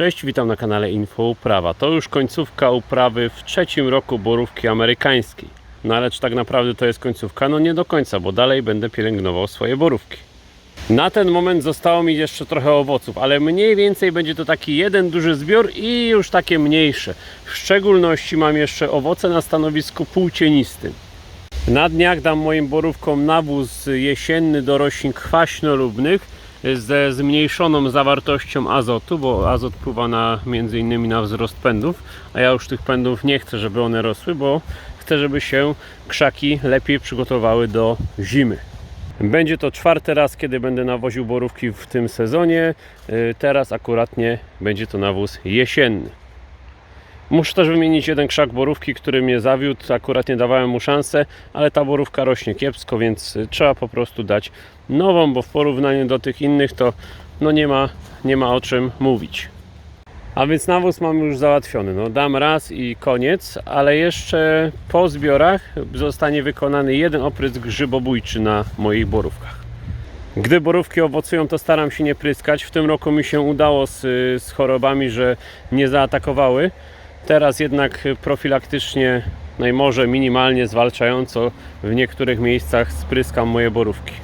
Cześć, witam na kanale Info Uprawa. To już końcówka uprawy w trzecim roku borówki amerykańskiej. No ale czy tak naprawdę to jest końcówka? No nie do końca, bo dalej będę pielęgnował swoje borówki. Na ten moment zostało mi jeszcze trochę owoców, ale mniej więcej będzie to taki jeden duży zbiór i już takie mniejsze. W szczególności mam jeszcze owoce na stanowisku półcienistym. Na dniach dam moim borówkom nawóz jesienny do roślin kwaśnolubnych ze zmniejszoną zawartością azotu, bo azot wpływa na, między innymi na wzrost pędów, a ja już tych pędów nie chcę, żeby one rosły, bo chcę, żeby się krzaki lepiej przygotowały do zimy. Będzie to czwarty raz, kiedy będę nawoził borówki w tym sezonie. Yy, Teraz akuratnie będzie to nawóz jesienny. Muszę też wymienić jeden krzak borówki, który mnie zawiódł. Akurat nie dawałem mu szansę, ale ta borówka rośnie kiepsko, więc y, trzeba po prostu dać nową, bo w porównaniu do tych innych to no nie ma, nie ma o czym mówić. A więc nawóz mam już załatwiony. No, dam raz i koniec, ale jeszcze po zbiorach zostanie wykonany jeden oprysk grzybobójczy na moich borówkach. Gdy borówki owocują, to staram się nie pryskać. W tym roku mi się udało z, z chorobami, że nie zaatakowały. Teraz jednak profilaktycznie, no i może minimalnie zwalczająco w niektórych miejscach spryskam moje borówki.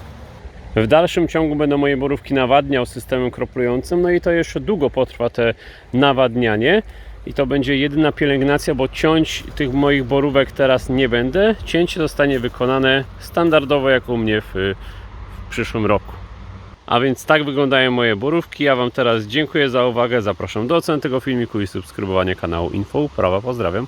W dalszym ciągu będę moje borówki nawadniał systemem kroplującym, no i to jeszcze długo potrwa te nawadnianie. I to będzie jedyna pielęgnacja, bo ciąć tych moich borówek teraz nie będę. Cięcie zostanie wykonane standardowo jak u mnie w, w przyszłym roku. A więc tak wyglądają moje borówki. Ja Wam teraz dziękuję za uwagę. Zapraszam do oceny tego filmiku i subskrybowania kanału Info Uprawa. Pozdrawiam.